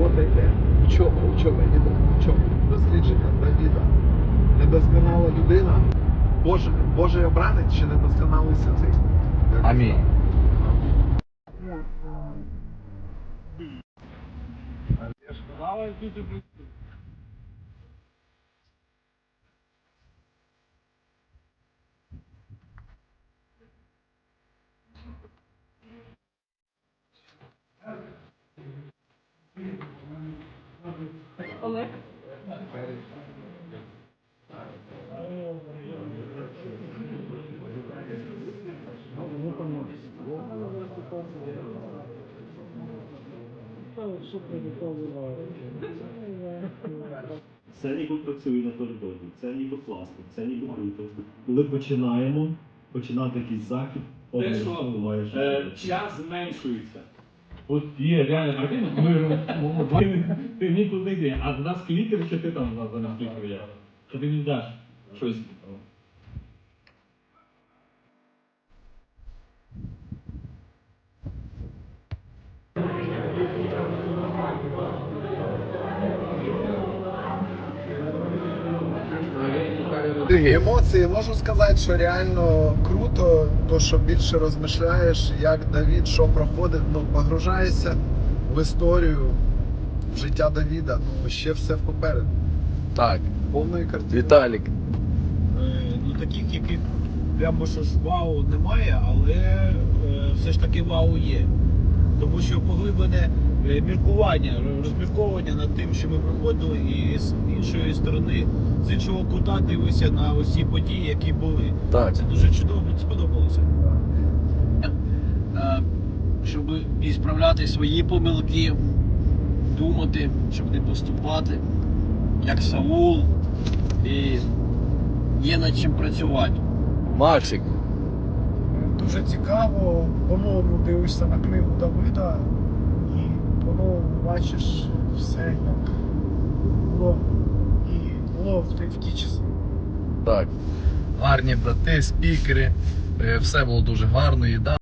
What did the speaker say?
робота йде. Учоба, чому? йде. чому? Дослідження Давіда. Недосконала людина. Боже, Божий обранець чи недосконалий сенсей. Амінь. Це ніби працює напередодні, це ніби класно, це ніби круто. Коли починаємо, починати якийсь захід, Те, що, буває, Е, час зменшується. Є реально ми ну, ти нікуди йди, а в нас клікер, що ти там в нас клікер є? Що ти не даш щось. Емоції можу сказати, що реально круто, то що більше розмишляєш, як Давід, що проходить, ну погружаєшся в історію, в життя Давіда, ну ще все попереду. Так, Повної картини. Віталік. Е, ну таких, яких прямо що ж вау немає, але е, все ж таки вау є. Тому що поглиблене міркування, розмірковування над тим, що ми проходили, і з іншої сторони, з іншого кута дивишся на усі події, які були. Так. Це дуже чудово, мені сподобалося. Е, Щоб справляти свої помилки, думати, щоб не поступати, як Саул, і є над чим працювати. Максик. Дуже цікаво, по-новому дивишся на книгу Давида і по-новому бачиш все, як було і було в ті, часи. Так. Гарні брати, спікери. Е, Все було дуже гарно, їда.